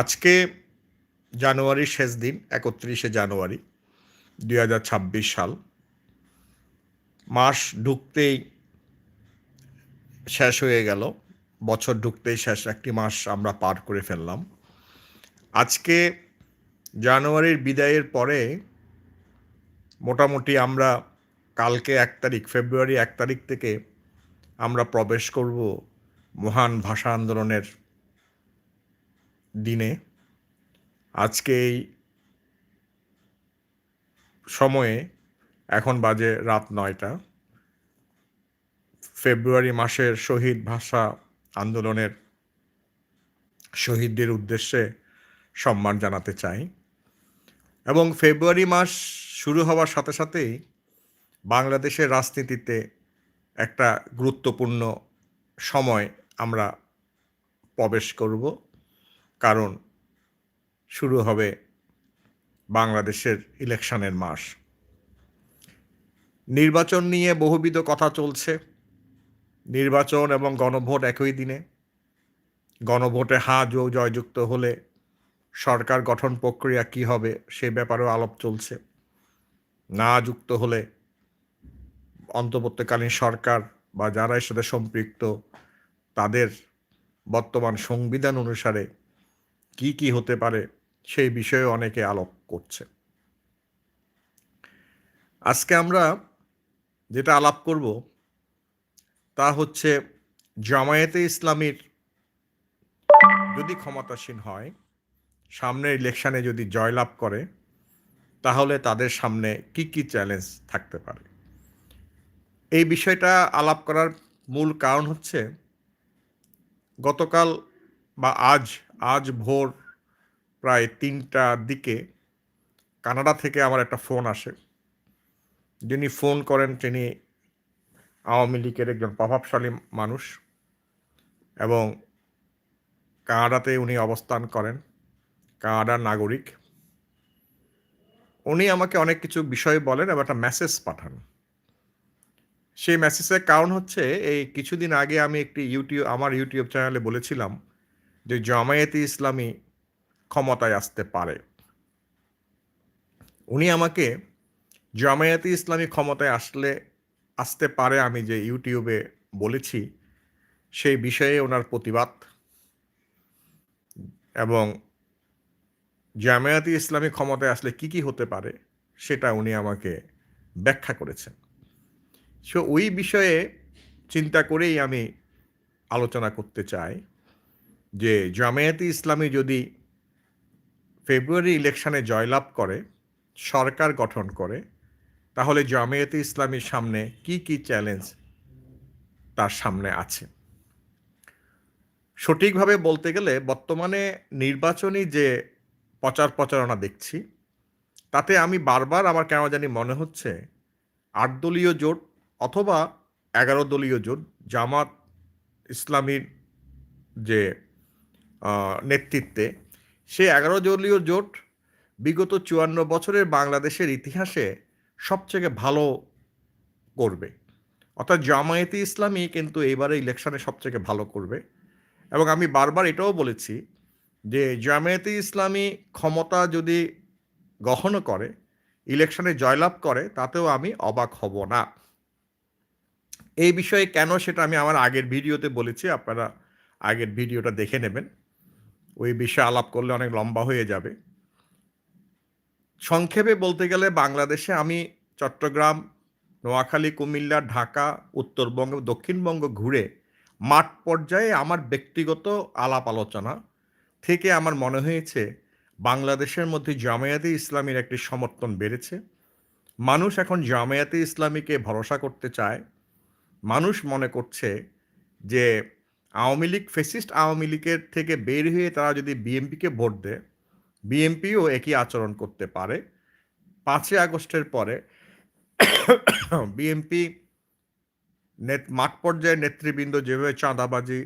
আজকে জানুয়ারির শেষ দিন, একত্রিশে জানুয়ারি দুই হাজার ছাব্বিশ সাল। মাস ঢুকতেই শেষ হয়ে গেল। বছর ঢুকতেই শেষ, একটি মাস আমরা পার করে ফেললাম। আজকে জানুয়ারির বিদায়ের পরে মোটামুটি আমরা কালকে এক তারিখ, ফেব্রুয়ারি এক তারিখ থেকে আমরা প্রবেশ করব মহান ভাষা আন্দোলনের দিনে আজকে এই সময়ে এখন বাজে রাত নয়টা। ফেব্রুয়ারি মাসের শহীদ ভাষা আন্দোলনের শহীদদের উদ্দেশ্যে সম্মান জানাতে চাই এবং ফেব্রুয়ারি মাস শুরু হওয়ার সাথে সাথেই বাংলাদেশের রাজনীতিতে একটা গুরুত্বপূর্ণ সময় আমরা প্রবেশ করব। কারণ শুরু হবে বাংলাদেশের ইলেকশনের মাস। নির্বাচন নিয়ে বহুবিধ কথা চলছে। নির্বাচন এবং গণভোট একই দিনে। গণভোটে হা যোগ জয়যুক্ত হলে সরকার গঠন প্রক্রিয়া কি হবে সে ব্যাপারেও আলাপ চলছে। না যুক্ত হলে অন্তর্বর্তীকালীন সরকার বা যারা এর সাথে সম্পৃক্ত, তাদের বর্তমান সংবিধান অনুসারে কি কি হতে পারে সেই বিষয়ে অনেকে আলোক করছে। আজকে আমরা যেটা আলাপ করব তা হচ্ছে জামায়াতে ইসলামীর যদি ক্ষমতাসীন হয়, সামনের ইলেকশানে যদি জয়লাভ করে, তাহলে তাদের সামনে কি কি চ্যালেঞ্জ থাকতে পারে? এই বিষয়টা আলাপ করার মূল কারণ হচ্ছে গতকাল বা আজ আজ ভোর প্রায় তিনটার দিকে কানাডা থেকে আমার একটা ফোন আসে। যিনি ফোন করেন তিনি আওয়ামী লীগের একজন প্রভাবশালী মানুষ এবং কানাডাতে উনি অবস্থান করেন কানাডার নাগরিক। উনি আমাকে অনেক কিছু বিষয় বলেন, এবং একটা মেসেজ পাঠান। সেই মেসেজের কারণ হচ্ছে, এই কিছুদিন আগে আমি একটি ইউটিউব আমার ইউটিউব চ্যানেলে বলেছিলাম যে জামায়াতে ইসলামী ক্ষমতায় আসতে পারে। উনি আমাকে জামায়াতে ইসলামী ক্ষমতায় আসলে, আসতে পারে আমি যে ইউটিউবে বলেছি, সেই বিষয়ে ওনার প্রতিবাদ। এবং জামায়াতে ইসলামী ক্ষমতায় আসলে কি কি হতে পারে, সেটা উনি আমাকে ব্যাখ্যা করেছেন। সো ওই বিষয়ে চিন্তা করেই আমি আলোচনা করতে চাই। যে জামায়াতে ইসলামী যদি ফেব্রুয়ারি ইলেকশনে জয়লাভ করে, সরকার গঠন করে, তাহলে জামায়াতে ইসলামীর সামনে কি কি চ্যালেঞ্জ তার সামনে আছে? সঠিকভাবে বলতে গেলে বর্তমানে নির্বাচনী যে প্রচার প্রচারণা দেখছি, তাতে আমি বারবার আমার কেন জানি মনে হচ্ছে আট দলীয় জোট অথবা এগারো দলীয় জোট জামাত ইসলামীর যে নেতৃত্বে। সে এগারো দলীয় জোট বিগত চুয়ান্ন বছরের বাংলাদেশের ইতিহাসে সবচেয়ে ভালো করবে। অর্থাৎ জামায়াতে ইসলামী কিন্তু এইবারে ইলেকশনে সবচেয়ে ভালো করবে। এবং আমি বারবার এটাও বলেছি যে জামায়াতে ইসলামী ক্ষমতা যদি গ্রহণ করে, ইলেকশনে জয়লাভ করে, তাতেও আমি অবাক হব না। এই বিষয়ে কেন সেটা আমি আমার আগের ভিডিওতে বলেছি, আপনারা আগের ভিডিওটা দেখে নেবেন। ওই বিষয়ে আলাপ করলে অনেক লম্বা হয়ে যাবে। সংক্ষেপে বলতে গেলে বাংলাদেশে আমি চট্টগ্রাম, নোয়াখালী, কুমিল্লা, ঢাকা, উত্তরবঙ্গ, দক্ষিণবঙ্গ ঘুরে মাঠ পর্যায়ে আমার ব্যক্তিগত আলাপ আলোচনা থেকে আমার মনে হয়েছে বাংলাদেশের মধ্যে জামায়াতে ইসলামীর একটি সমর্থন বেড়েছে। মানুষ এখন জামায়াতে ইসলামীকে ভরসা করতে চায়। মানুষ মনে করছে যে আওয়ামী লীগ, ফেসিস্ট আওয়ামী লীগের থেকে বের হয়ে তারা যদি বিএমপিকে ভোট দেয় বিএমপিও একই আচরণ করতে পারে। পাঁচই আগস্টের পরে বিএমপি নেত, মাঠ পর্যায়ের নেতৃবৃন্দ যেভাবে চাঁদাবাজি,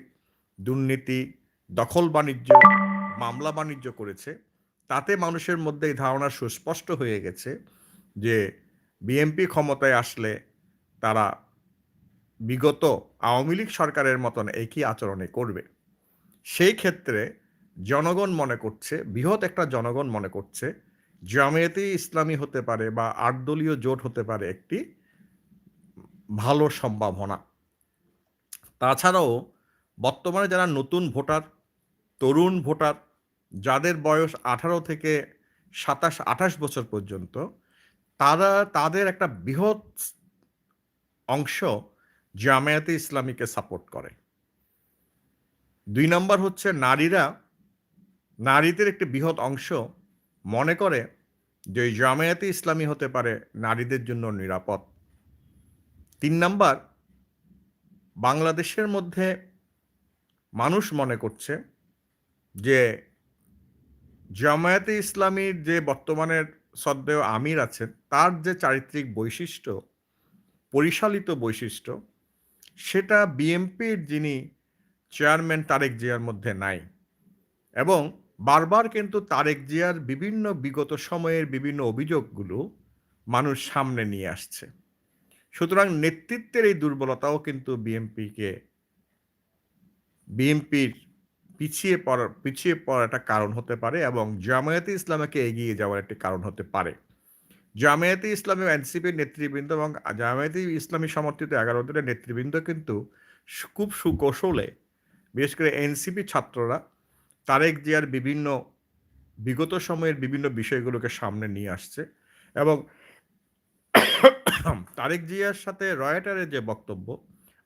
দুর্নীতি, দখল বাণিজ্য, মামলা বাণিজ্য করেছে, তাতে মানুষের মধ্যে এই ধারণা সুস্পষ্ট হয়ে গেছে যে বিএমপি ক্ষমতায় আসলে তারা বিগত আওয়ামী লীগ সরকারের মতন একই আচরণে করবে। সেই ক্ষেত্রে জনগণ মনে করছে, বৃহৎ একটা জনগণ মনে করছে, জামায়াতে ইসলামী হতে পারে বা আট দলীয় জোট হতে পারে একটি ভালো সম্ভাবনা। তাছাড়াও বর্তমানে যারা নতুন ভোটার, তরুণ ভোটার, যাদের বয়স আঠারো থেকে সাতাশ, আঠাশ বছর পর্যন্ত, তারা, তাদের একটা বৃহৎ অংশ জামায়াতে ইসলামীকে সাপোর্ট করে। দুই নম্বর হচ্ছে নারীরা, নারীদের একটি বৃহৎ অংশ মনে করে যে জামায়াতে ইসলামী হতে পারে নারীদের জন্য নিরাপদ। তিন নাম্বার, বাংলাদেশের মধ্যে মানুষ মনে করছে যে জামায়াতে ইসলামীর যে বর্তমানের সদ্দেহ আমির আছেন, তার যে চারিত্রিক বৈশিষ্ট্য, পরিশালিত বৈশিষ্ট্য সেটা বিএমপির যিনি চেয়ারম্যান তারেক জিয়ার মধ্যে নাই। এবং বারবার কিন্তু তারেক জিয়ার বিভিন্ন বিগত সময়ের বিভিন্ন অভিযোগগুলো মানুষ সামনে নিয়ে আসছে। সুতরাং নেতৃত্বের এই দুর্বলতাও কিন্তু বিএমপিকে, বিএমপির পিছিয়ে পড়ার পিছিয়ে পড়ার একটা কারণ হতে পারে এবং জামায়াতে ইসলামকে এগিয়ে যাওয়ার একটি কারণ হতে পারে। জামায়াতে ইসলামী এনসিপির নেতৃবৃন্দ এবং জামায়াতে ইসলামী সমর্থিত এগারো দলের নেতৃবৃন্দ কিন্তু খুব সুকৌশলে, বিশেষ করে এনসিপি ছাত্ররা, তারেক জিয়ার বিভিন্ন, বিগত সময়ের বিভিন্ন বিষয়গুলোকে সামনে নিয়ে আসছে এবং তারেক জিয়ার সাথে রয়টারের যে বক্তব্য,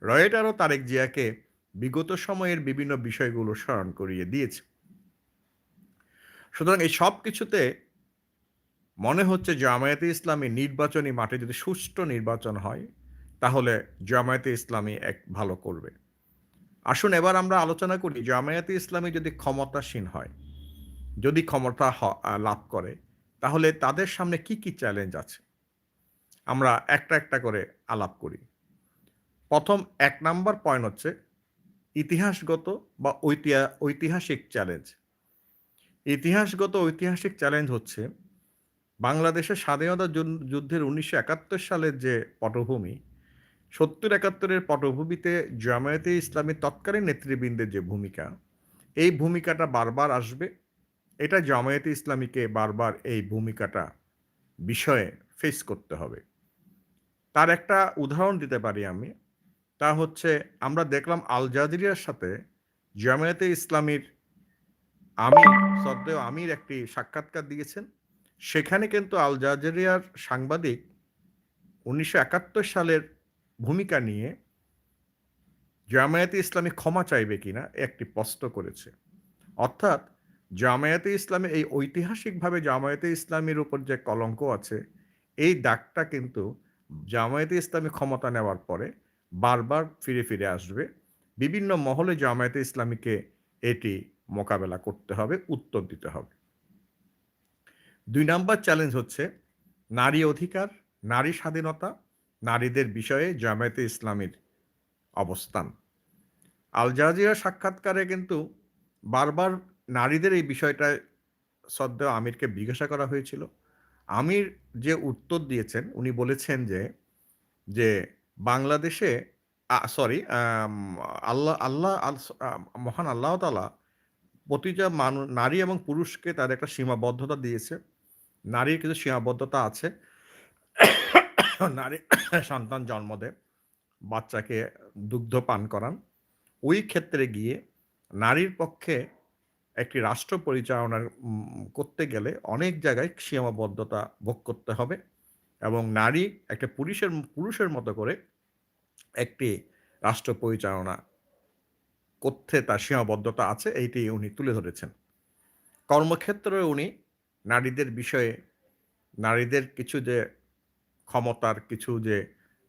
রয়টারও তারেক জিয়াকে বিগত সময়ের বিভিন্ন বিষয়গুলো স্মরণ করিয়ে দিয়েছে। সুতরাং এই সব কিছুতে মনে হচ্ছে জামায়াতে ইসলামী নির্বাচনী মাঠে যদি সুষ্ঠু নির্বাচন হয়, তাহলে জামায়াতে ইসলামী এক ভালো করবে। আসুন এবার আমরা আলোচনা করি, জামায়াতে ইসলামী যদি ক্ষমতাসীন হয়, যদি ক্ষমতা লাভ করে, তাহলে তাদের সামনে কি কি চ্যালেঞ্জ আছে? আমরা একটা একটা করে আলাপ করি। প্রথম এক নাম্বার পয়েন্ট হচ্ছে ইতিহাসগত বা ঐতিহাসিক চ্যালেঞ্জ ইতিহাসগত ঐতিহাসিক চ্যালেঞ্জ হচ্ছে বাংলাদেশের স্বাধীনতা যুদ্ধের উনিশশো একাত্তর সালের যে পটভূমি, সত্তর একাত্তরের পটভূমিতে জামায়াতে ইসলামী তৎকালীন নেতৃবৃন্দের যে ভূমিকা, এই ভূমিকাটা বারবার আসবে। এটা জামায়াতে ইসলামীকে বারবার এই ভূমিকাটা বিষয়ে ফেস করতে হবে। তার একটা উদাহরণ দিতে পারি আমি। তা হচ্ছে, আমরা দেখলাম আল জাজিরিয়ার সাথে জামায়াতে ইসলামীর আমির সদ্দেও আমির একটি সাক্ষাৎকার দিয়েছেন। সেখানে কিন্তু আল জাজেরিয়ার সাংবাদিক উনিশশো একাত্তর সালের ভূমিকা নিয়ে জামায়াতে ইসলামী ক্ষমা চাইবে কিনা একটি প্রশ্ন করেছে। অর্থাৎ জামায়াতে ইসলামী এই ঐতিহাসিকভাবে জামায়াতে ইসলামীর উপর যে কলঙ্ক আছে, এই দাগটা কিন্তু জামায়াতে ইসলামী ক্ষমতা নেওয়ার পরে বারবার ফিরে ফিরে আসবে। বিভিন্ন মহলে জামায়াতে ইসলামীকে এটি মোকাবেলা করতে হবে, উত্তর দিতে হবে। দুই নম্বর চ্যালেঞ্জ হচ্ছে নারী অধিকার, নারী স্বাধীনতা, নারীদের বিষয়ে জামায়াতে ইসলামীর অবস্থান। আল জাজিরা সাক্ষাৎকারে কিন্তু বারবার নারীদের এই বিষয়টায় সদ্য আমিরকে জিজ্ঞাসা করা হয়েছিল। আমির যে উত্তর দিয়েছেন, উনি বলেছেন যে যে বাংলাদেশে সরি আল্লাহ আল্লাহ মহান আল্লাহ তালা প্রতিটা মানুষ নারী এবং পুরুষকে তার একটা সীমাবদ্ধতা দিয়েছে। নারীর কিছু সীমাবদ্ধতা আছে। নারী সন্তান জন্ম দেয়, বাচ্চাকে দুগ্ধ পান করান। ওই ক্ষেত্রে গিয়ে নারীর পক্ষে একটি রাষ্ট্র পরিচালনা করতে গেলে অনেক জায়গায় সীমাবদ্ধতা ভোগ করতে হবে এবং নারী একটা পুরুষের পুরুষের মতো করে একটি রাষ্ট্র পরিচালনা করতে তার সীমাবদ্ধতা আছে, এইটি উনি তুলে ধরেছেন। কর্মক্ষেত্রে উনি নারীদের বিষয়ে, নারীদের কিছু যে ক্ষমতার কিছু যে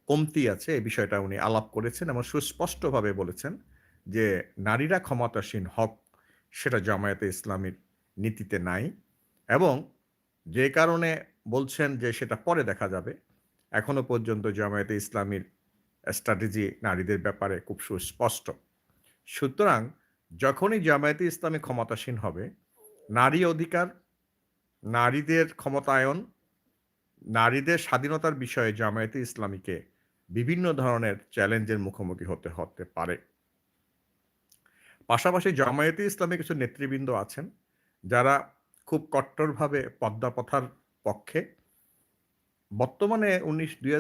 কমতি আছে এই বিষয়টা উনি আলাপ করেছেন এবং সুস্পষ্টভাবে বলেছেন যে নারীরা ক্ষমতাসীন হক, সেটা জামায়াতে ইসলামীর নীতিতে নাই এবং যে কারণে বলছেন যে সেটা পরে দেখা যাবে, এখনও পর্যন্ত জামায়াতে ইসলামীর স্ট্র্যাটেজি নারীদের ব্যাপারে খুব সুস্পষ্ট। সুতরাং যখনই জামায়াতে ইসলামী ক্ষমতাসীন হবে, নারী অধিকার নারীদের ক্ষমতায়ন, নারীদের স্বাধীনতার বিষয়ে জামায়াতে ইসলামীকে বিভিন্ন ধরনের চ্যালেঞ্জের মুখোমুখি হতে হতে পারে। পাশাপাশি জামায়াতে ইসলামী কিছু নেতৃবৃন্দ আছেন যারা খুব কট্টরভাবে পদ্মা প্রথার পক্ষে। বর্তমানে উনিশ, দুই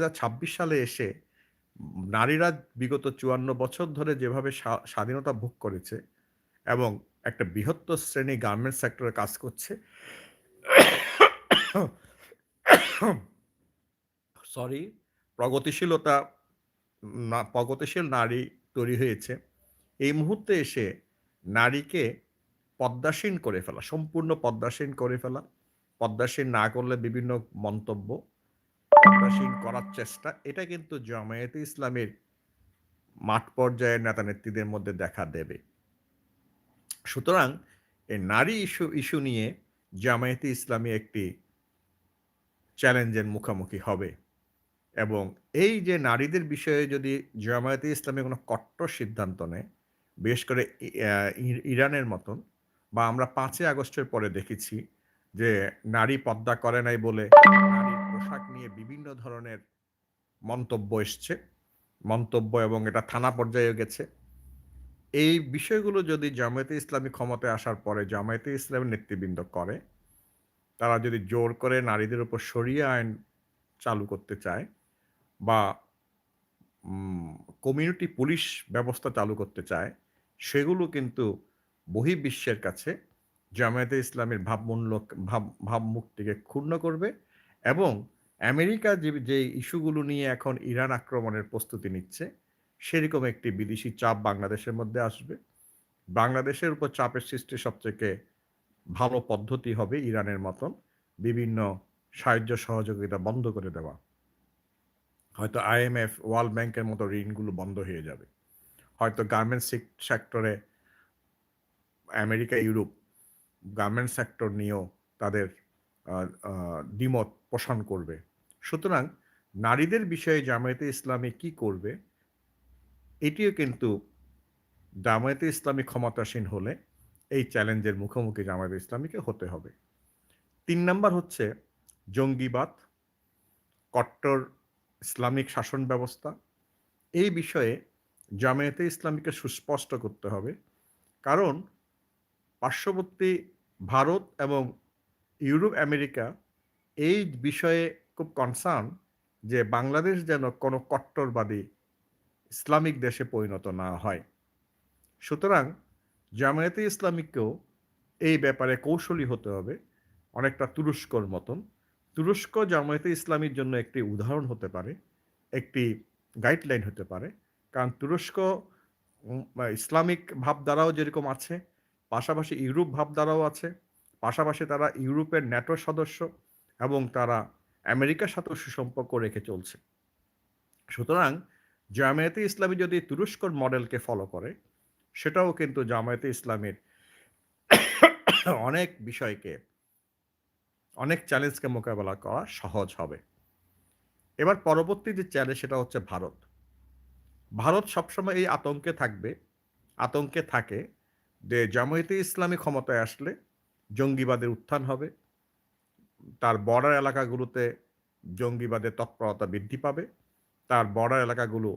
সালে এসে নারীরা বিগত চুয়ান্ন বছর ধরে যেভাবে স্বাধীনতা ভোগ করেছে এবং একটা বৃহত্তর শ্রেণি গার্মেন্টস সেক্টরে কাজ করছে সরি প্রগতিশীলতা না, প্রগতিশীল নারী তৈরি হয়েছে। এই মুহূর্তে এসে নারীকে পদ্মাসীন করে ফেলা, সম্পূর্ণ পদ্মাসীন করে ফেলা, পদ্মাসীন না করলে বিভিন্ন মন্তব্য, পদ্মাসীন করার চেষ্টা, এটা কিন্তু জামায়াতে ইসলামের মাঠ পর্যায়ের নেতা নেত্রীদের মধ্যে দেখা দেবে। সুতরাং এই নারী ইস্যু ইস্যু নিয়ে জামায়াতে ইসলামী একটি চ্যালেঞ্জের মুখোমুখি হবে। এবং এই যে নারীদের বিষয়ে যদি জামায়াতে ইসলামী কোনো কট্টর সিদ্ধান্ত নেয়, বিশেষ করে ইরানের মতন, বা আমরা পাঁচই আগস্টের পরে দেখেছি যে নারী পদ্মা করে নাই বলে নারীর পোশাক নিয়ে বিভিন্ন ধরনের মন্তব্য এসছে, মন্তব্য এবং এটা থানা পর্যায়ে গেছে। এই বিষয়গুলো যদি জামায়াতে ইসলামী ক্ষমতায় আসার পরে জামায়াতে ইসলামের নেতৃবৃন্দ করে তারা যদি জোর করে নারীদের উপর সরিয়ে আইন চালু করতে চায় বা কমিউনিটি পুলিশ ব্যবস্থা চালু করতে চায়, সেগুলো কিন্তু বহির্বিশ্বের কাছে জামায়াতে ইসলামের ভাবমূল্য ভাব ভাবমুক্তিকে ক্ষুণ্ণ করবে এবং আমেরিকা যে যে ইস্যুগুলো নিয়ে এখন ইরান আক্রমণের প্রস্তুতি নিচ্ছে, সেরকম একটি বিদেশি চাপ বাংলাদেশের মধ্যে আসবে। বাংলাদেশের উপর চাপের সৃষ্টি সবথেকে ভালো পদ্ধতি হবে ইরানের মতন বিভিন্ন সাহায্য সহযোগিতা বন্ধ করে দেওয়া। হয়তো আইএমএফ ওয়ার্ল্ড ব্যাংকের মতো ঋণগুলো বন্ধ হয়ে যাবে। হয়তো গার্মেন্টস সেক্টরে আমেরিকা, ইউরোপ গার্মেন্টস সেক্টর নিয়েও তাদের দ্বিমত পোষণ করবে। সুতরাং নারীদের বিষয়ে জামায়াতে ইসলামী কি করবে, এটিও কিন্তু জামায়াতে ইসলামী ক্ষমতাসীন হলে এই চ্যালেঞ্জের মুখোমুখি জামায়াতে ইসলামীকে হতে হবে। তিন নাম্বার হচ্ছে জঙ্গিবাদ, কট্টর ইসলামিক শাসন ব্যবস্থা। এই বিষয়ে জামায়াতে ইসলামীকে সুস্পষ্ট করতে হবে। কারণ পার্শ্ববর্তী ভারত এবং ইউরোপ আমেরিকা এই বিষয়ে খুব কনসার্ন যে বাংলাদেশ যেন কোনো কট্টরবাদী ইসলামিক দেশে পরিণত না হয়। সুতরাং জামায়াতে ইসলামিককেও এই ব্যাপারে কৌশলী হতে হবে, অনেকটা তুরস্কর মতন। তুরস্ক জামায়াতে ইসলামীর জন্য একটি উদাহরণ হতে পারে, একটি গাইডলাইন হতে পারে, কারণ তুরস্ক ইসলামিক ভাবধারাও যেরকম আছে, পাশাপাশি ইউরোপ ভাবধারাও আছে, পাশাপাশি তারা ইউরোপের ন্যাটোর সদস্য এবং তারা আমেরিকার সাথেও সুসম্পর্ক রেখে চলছে। সুতরাং জামায়াতে ইসলামী যদি তুরস্কর মডেলকে ফলো করে সেটাও কিন্তু জামায়াতে ইসলামের অনেক বিষয়কে, অনেক চ্যালেঞ্জকে মোকাবেলা করা সহজ হবে। এবার পরবর্তী যে চ্যালেঞ্জ সেটা হচ্ছে ভারত। ভারত সবসময় এই আতঙ্কে থাকবে, আতঙ্কে থাকে যে জামায়াতে ইসলামী ক্ষমতায় আসলে জঙ্গিবাদের উত্থান হবে, তার বর্ডার এলাকাগুলোতে জঙ্গিবাদের তৎপরতা বৃদ্ধি পাবে, তার বর্ডার এলাকাগুলো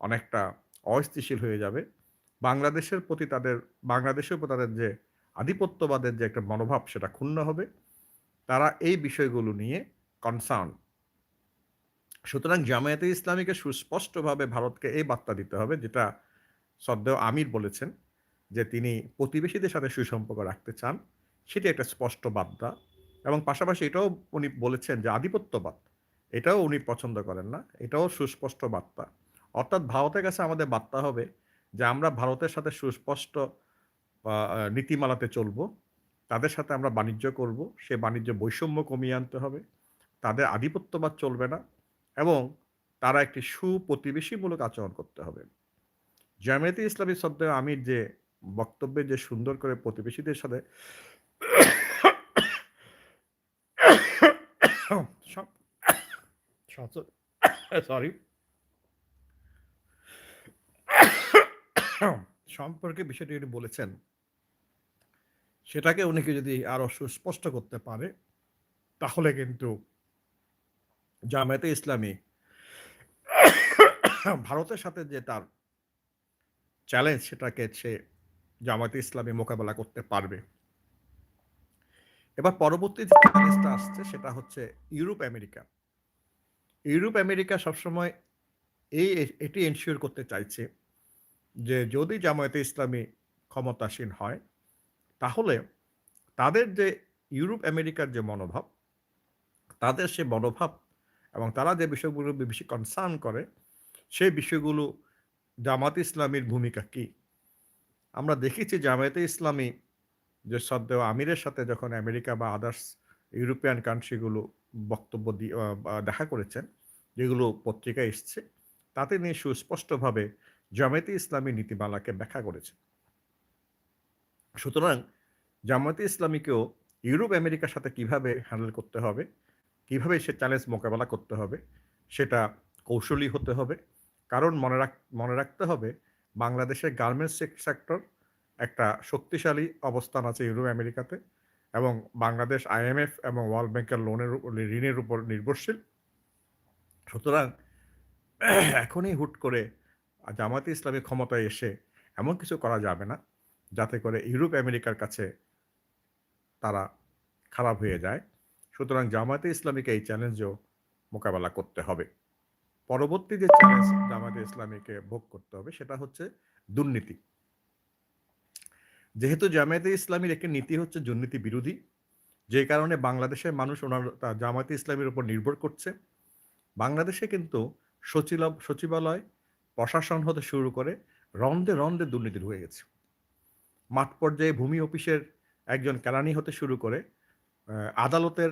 অনেকটা অস্থিতিশীল হয়ে যাবে বাংলাদেশের প্রতি তাদের, বাংলাদেশের উপর তাদের যে আধিপত্যবাদের যে একটা মনোভাব, সেটা ক্ষুণ্ণ হবে। তারা এই বিষয়গুলো নিয়ে কনসার্ন সুতরাং জামায়াতে ইসলামীকে সুস্পষ্টভাবে ভারতকে এই বার্তা দিতে হবে, যেটা সদ্দেও আমির বলেছেন, যে তিনি প্রতিবেশীদের সাথে সুসম্পর্ক রাখতে চান। সেটি একটা স্পষ্ট বার্তা এবং পাশাপাশি এটাও উনি বলেছেন যে আধিপত্যবাদ। এটাও উনি পছন্দ করেন না। এটাও সুস্পষ্ট বার্তা। অর্থাৎ ভারতের কাছে আমাদের বার্তা হবে যে আমরা ভারতের সাথে সুস্পষ্ট নীতিমালাতে চলব। তাদের সাথে আমরা বাণিজ্য করব। সে বাণিজ্য বৈষম্য কমিয়ে আনতে হবে। তাদের আধিপত্যবাদ চলবে না এবং তারা একটি সুপ্রতিবেশীমূলক আচরণ করতে হবে। জামায়াতে ইসলামী সদ্দেহ আমির যে বক্তব্যে যে সুন্দর করে প্রতিবেশীদের সাথে সরি সম্পর্কে বিষয়টি উনি বলেছেন, সেটাকে উনিকে যদি আরও সুস্পষ্ট করতে পারে, তাহলে কিন্তু জামায়াতে ইসলামী ভারতের সাথে যে তার চ্যালেঞ্জ সেটাকে সে জামায়াতে ইসলামী মোকাবেলা করতে পারবে। এবার পরবর্তী যে চ্যালেঞ্জটা আসছে, সেটা হচ্ছে ইউরোপ, আমেরিকা। ইউরোপ, আমেরিকা সবসময় এই, এটি এনশিওর করতে চাইছে যে যদি জামায়াতে ইসলামী ক্ষমতাসীন হয়, তাহলে তাদের যে ইউরোপ আমেরিকার যে মনোভাব, তাদের সে মনোভাব এবং তারা যে বিষয়গুলো বেশি কনসার্ন করে, সেই বিষয়গুলো জামাত ইসলামীর ভূমিকা কি? আমরা দেখেছি জামায়াতে ইসলামী যে সদ্দেহ আমিরের সাথে যখন আমেরিকা বা আদার্স ইউরোপিয়ান কান্ট্রিগুলো বক্তব্য দিয়ে দেখা করেছেন, যেগুলো পত্রিকায় এসছে, তাতে নিয়ে সুস্পষ্টভাবে জামায়াতে ইসলামী নীতিমালাকে ব্যাখ্যা করেছে। সুতরাং জামায়াতে ইসলামীকেও ইউরোপ, আমেরিকার সাথে কীভাবে হ্যান্ডেল করতে হবে, কীভাবে সে চ্যালেঞ্জ মোকাবেলা করতে হবে, সেটা কৌশলী হতে হবে। কারণ মনে রাখ, মনে রাখতে হবে বাংলাদেশের গার্মেন্টস সেক্টর একটা শক্তিশালী অবস্থান আছে ইউরোপ, আমেরিকাতে এবং বাংলাদেশ আইএমএফ এবং ওয়ার্ল্ড ব্যাংকের লোনের ঋণের উপর নির্ভরশীল। সুতরাং এখনই হুট করে জামায়াতে ইসলামী ক্ষমতায় এসে এমন কিছু করা যাবে না যাতে করে ইউরোপ, আমেরিকার কাছে তারা খারাপ হয়ে যায়। সুতরাং জামায়াতে ইসলামীকে এই চ্যালেঞ্জও মোকাবেলা করতে হবে। পরবর্তী যে চ্যালেঞ্জ জামায়াতে ইসলামীকে ভোগ করতে হবে সেটা হচ্ছে দুর্নীতি। যেহেতু জামায়াতে ইসলামীর একটি নীতি হচ্ছে দুর্নীতি বিরোধী, যে কারণে বাংলাদেশের মানুষ ওনার জামায়াতে ইসলামীর উপর নির্ভর করছে। বাংলাদেশে কিন্তু সচিব সচিবালয় প্রশাসন হতে শুরু করে রন্ধে রন্ধে দুর্নীতি হয়ে গেছে। মাঠ পর্যায়ে ভূমি অফিসের একজন কেরানি হতে শুরু করে আদালতের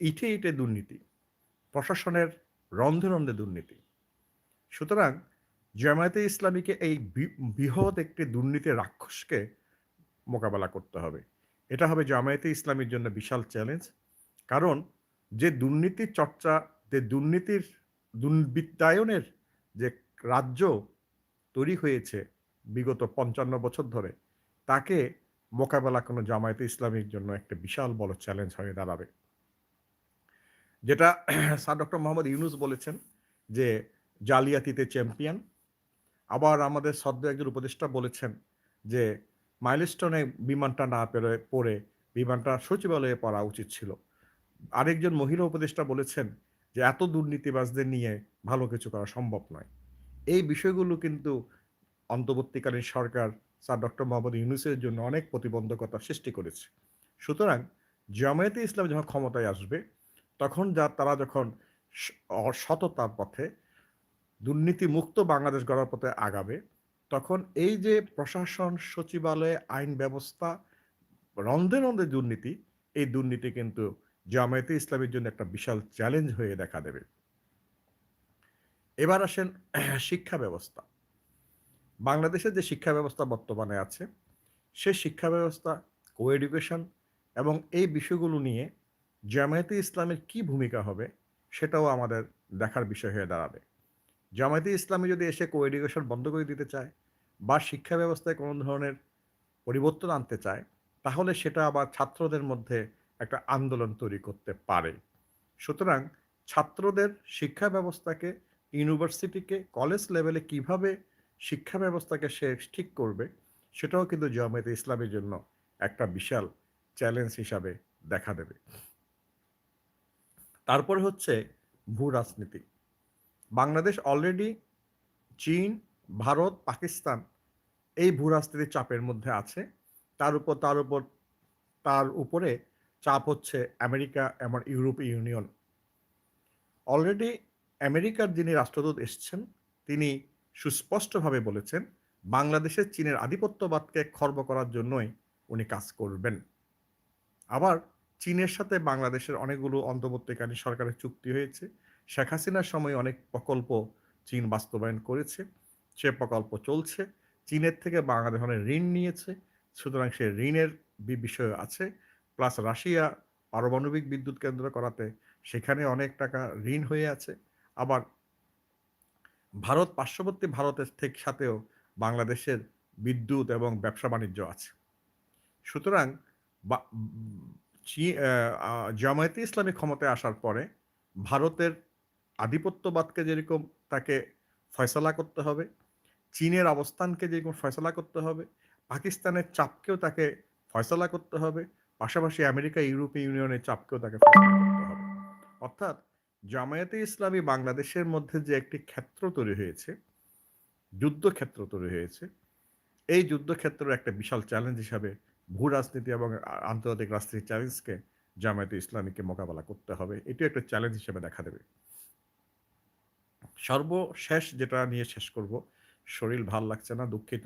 ইটে ইটে দুর্নীতি, প্রশাসনের রন্ধে রন্ধে দুর্নীতি। সুতরাং জামায়াতে ইসলামীকে এই বৃহৎ একটি দুর্নীতির রাক্ষসকে মোকাবেলা করতে হবে। এটা হবে জামায়াতে ইসলামীর জন্য বিশাল চ্যালেঞ্জ। কারণ যে দুর্নীতির চর্চা, যে দুর্নীতির দুর্বৃত্তায়নের যে রাজ্য তৈরি হয়েছে বিগত পঞ্চান্ন বছর ধরে। তাকে মোকাবেলা কোনো জামায়াতে ইসলামীর জন্য একটা বিশাল বড় চ্যালেঞ্জ হয়ে দাঁড়াবে। যেটা স্যার ডক্টর মোহাম্মদ ইউনুস বলেছেন যে, জালিয়াতিতে চ্যাম্পিয়ন আবার আমাদের সদ্য একজন উপদেষ্টা বলেছেন যে মাইলস্টোনে বিমানটা না পেরে, পড়ে বিমানটা সচিবালয়ে পড়া উচিত ছিল। আরেকজন মহিলা উপদেষ্টা বলেছেন যে, এত দুর্নীতিবাজদের নিয়ে ভালো কিছু করা সম্ভব নয়। এই বিষয়গুলো কিন্তু অন্তর্বর্তীকালীন সরকার স্যার ডক্টর মোহাম্মদ ইউনুসের জন্য অনেক প্রতিবন্ধকতা সৃষ্টি করেছে। সুতরাং জামায়াতে ইসলাম যখন ক্ষমতায় আসবে, তখন যা তারা যখন সততার পথে দুর্নীতি মুক্ত বাংলাদেশ গড়ার পথে আগাবে, তখন এই যে প্রশাসন, সচিবালয়ে, আইন ব্যবস্থা, রন্ধে রন্ধে দুর্নীতি, এই দুর্নীতি কিন্তু জামায়াতে ইসলামের জন্য একটা বিশাল চ্যালেঞ্জ হয়ে দেখা দেবে। এবার আসেন শিক্ষা ব্যবস্থা। বাংলাদেশের যে শিক্ষা ব্যবস্থা বর্তমানে আছে, সে শিক্ষা ব্যবস্থা কো এডুকেশন এবং এই বিষয়গুলো নিয়ে জামায়াতে ইসলামের কি ভূমিকা হবে সেটাও আমাদের দেখার বিষয় হয়ে দাঁড়াবে। জামায়াতে ইসলামী যদি এসে কো এডুকেশন বন্ধ করে দিতে চায় বা শিক্ষা ব্যবস্থায় কোনো ধরনের পরিবর্তন আনতে চায়, তাহলে সেটা আবার ছাত্রদের মধ্যে একটা আন্দোলন তৈরি করতে পারে। সুতরাং ছাত্রদের শিক্ষা ব্যবস্থাকে ইউনিভার্সিটিকে কলেজ লেভেলে কীভাবে শিক্ষা ব্যবস্থাকে সে ঠিক করবে, সেটাও কিন্তু জামায়াতে ইসলামের জন্য একটা বিশাল চ্যালেঞ্জ হিসাবে দেখা দেবে। তারপরে হচ্ছে ভূ রাজনীতি। বাংলাদেশ অলরেডি চীন, ভারত, পাকিস্তান এই ভূ রাজনীতির চাপের মধ্যে আছে। তার উপর তার উপর, তার উপরে চাপ হচ্ছে আমেরিকা এবং ইউরোপ ইউনিয়ন। অলরেডি আমেরিকার যিনি রাষ্ট্রদূত এসছেন, তিনি সুস্পষ্টভাবে বলেছেন বাংলাদেশের চীনের আধিপত্যবাদকে খর্ব করার জন্যই উনি কাজ করবেন। আবার চীনের সাথে বাংলাদেশের অনেকগুলো অন্তর্বর্তীকালীন সরকারের চুক্তি হয়েছে। শেখ হাসিনার সময় অনেক প্রকল্প চীন বাস্তবায়ন করেছে। সে প্রকল্প চলছে। চীনের থেকে বাংলাদেশ অনেক ঋণ নিয়েছে। সুতরাং সে ঋণের বিষয় আছে। প্লাস রাশিয়া পারমাণবিক বিদ্যুৎ কেন্দ্র করাতে সেখানে অনেক টাকা ঋণ হয়ে আছে। আবার ভারত পার্শ্ববর্তী ভারতের থেকে সাথেও বাংলাদেশের বিদ্যুৎ এবং ব্যবসা বাণিজ্য আছে। সুতরাং জামায়াতে ইসলামী ক্ষমতায় আসার পরে ভারতের আধিপত্যবাদকে যেরকম তাকে ফয়সলা করতে হবে, চীনের অবস্থানকে যেরকম ফয়সলা করতে হবে, পাকিস্তানের চাপকেও তাকে ফয়সলা করতে হবে, পাশাপাশি আমেরিকা, ইউরোপীয় ইউনিয়নের চাপকেও তাকে ফয়সলা করতে হবে। অর্থাৎ জামায়াতে ইসলামী বাংলাদেশের মধ্যে যে একটি ক্ষেত্র তৈরি হয়েছে যুদ্ধক্ষেত্র তৈরি হয়েছে, এই যুদ্ধক্ষেত্রের একটা বিশাল চ্যালেঞ্জ হিসাবে ভূ রাজনীতি এবং আন্তর্জাতিক রাজনীতির চ্যালেঞ্জকে জামায়াতে ইসলামীকে মোকাবেলা করতে হবে এটি একটা চ্যালেঞ্জ হিসেবে দেখা দেবে। সর্বশেষ যেটা নিয়ে শেষ করব, শরীর ভালো লাগছে না, দুঃখিত,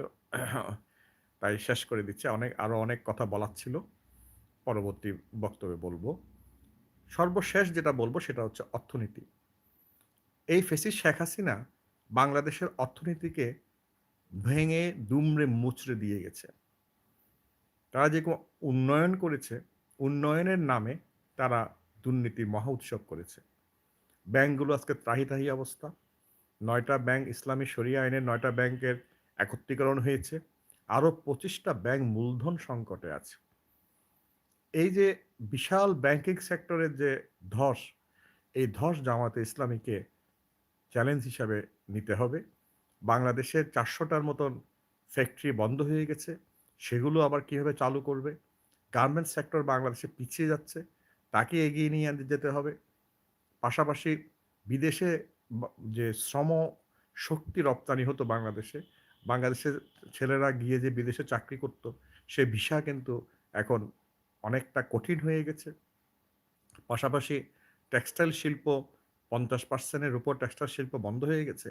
তাই শেষ করে দিচ্ছে। অনেক আরও অনেক কথা বলার ছিল, পরবর্তী বক্তব্যে বলব। সর্বশেষ যেটা বলব সেটা হচ্ছে অর্থনীতি। এই ফেসিস শেখ হাসিনা বাংলাদেশের অর্থনীতিকে ভেঙে, দুমড়ে, মুচড়ে দিয়ে গেছে। তারা যে উন্নয়ন করেছে, উন্নয়নের নামে তারা দুর্নীতির মহা উৎসব করেছে। ব্যাংকগুলো আজকে ত্রাহি ত্রাহি অবস্থা। নয়টা ব্যাংক ইসলামী শরিয়া আইনের নয়টা ব্যাংকের একত্রীকরণ হয়েছে। আরও পঁচিশটা ব্যাংক মূলধন সংকটে আছে। এই যে বিশাল ব্যাংকিং সেক্টরের যে ধস, এই ধস জামাতে ইসলামীকে চ্যালেঞ্জ হিসাবে নিতে হবে। বাংলাদেশের চারশোটার মতন ফ্যাক্টরি বন্ধ হয়ে গেছে। সেগুলো আবার কীভাবে চালু করবে? গার্মেন্টস সেক্টর বাংলাদেশে পিছিয়ে যাচ্ছে। তাকে এগিয়ে নিয়ে যেতে হবে। পাশাপাশি বিদেশে যে শ্রম শক্তি রপ্তানি হতো বাংলাদেশে, বাংলাদেশের ছেলেরা গিয়ে যে বিদেশে চাকরি করত, সে ভিসা কিন্তু এখন অনেকটা কঠিন হয়ে গেছে। পাশাপাশি টেক্সটাইল শিল্প পঞ্চাশ পার্সেন্টের উপর টেক্সটাইল শিল্প বন্ধ হয়ে গেছে।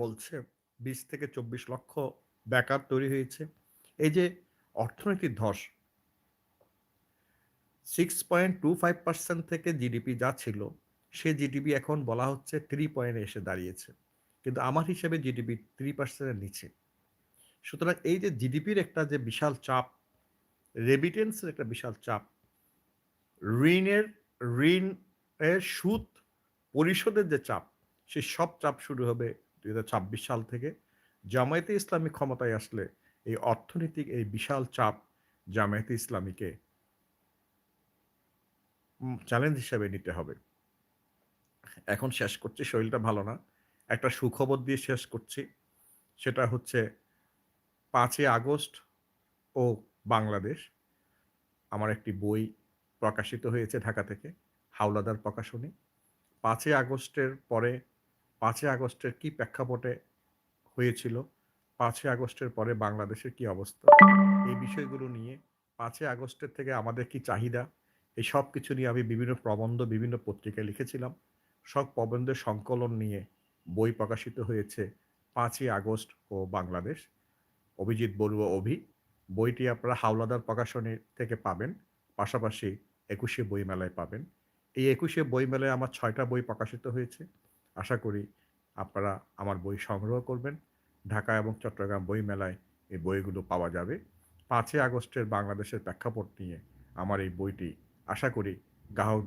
বলছে বিশ থেকে চব্বিশ লক্ষ বেকার তৈরি হয়েছে। এই যে অর্থনৈতিক ধস six point two five percent থেকে জিডিপি যা ছিল, সে জিডিপি এখন বলা হচ্ছে থ্রি পয়েন্টে এসে দাঁড়িয়েছে। কিন্তু আমার হিসেবে জিডিপি থ্রি পার্সেন্টের নিচে। সুতরাং এই যে জিডিপির একটা যে বিশাল চাপ রেমিটেন্সের একটা বিশাল চাপ, ঋণের ঋণ এর সুদ পরিশোধের যে চাপ, সে সব চাপ শুরু হবে দু হাজার ছাব্বিশ সাল থেকে। জামায়াতে ইসলামী ক্ষমতায় আসলে এই অর্থনৈতিক এই বিশাল চাপ জামায়াতে ইসলামীকে চ্যালেঞ্জ হিসাবে নিতে হবে। এখন শেষ করছি, শরীরটা ভালো না। একটা সুখবর দিয়ে শেষ করছি। সেটা হচ্ছে পাঁচই আগস্ট ও বাংলাদেশ, আমার একটি বই প্রকাশিত হয়েছে ঢাকা থেকে, হাওলাদার প্রকাশনী। পাঁচই আগস্টের পরে, পাঁচই আগস্টের কি প্রেক্ষাপটে হয়েছিল, পাঁচই আগস্টের পরে বাংলাদেশের কি অবস্থা, এই বিষয়গুলো নিয়ে পাঁচই আগস্টের থেকে আমাদের কি চাহিদা, এই সব কিছু নিয়ে আমি বিভিন্ন প্রবন্ধ, বিভিন্ন পত্রিকায় লিখেছিলাম। সব প্রবন্ধের সংকলন নিয়ে বই প্রকাশিত হয়েছে পাঁচই আগস্ট ও বাংলাদেশ। অভিজিৎ বড়ুয়া অভি, বইটি আপনারা হাওলাদার প্রকাশনী থেকে পাবেন, পাশাপাশি একুশে বইমেলায় পাবেন। এই একুশে বইমেলায় আমার ছয়টা বই প্রকাশিত হয়েছে। আশা করি আপনারা আমার বই সংগ্রহ করবেন। ঢাকা এবং চট্টগ্রাম বইমেলায় এই বইগুলো পাওয়া যাবে। পাঁচই আগস্টের বাংলাদেশের প্রেক্ষাপট নিয়ে আমার এই বইটি আশা করি গ্রাহক,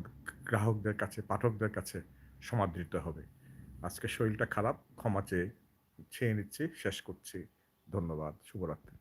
গ্রাহকদের কাছে, পাঠকদের কাছে সমাদৃত হবে। আজকে শরীরটা খারাপ, ক্ষমা চেয়ে ছেয়ে নিচ্ছি, শেষ করছি। ধন্যবাদ শুভরাত্রি।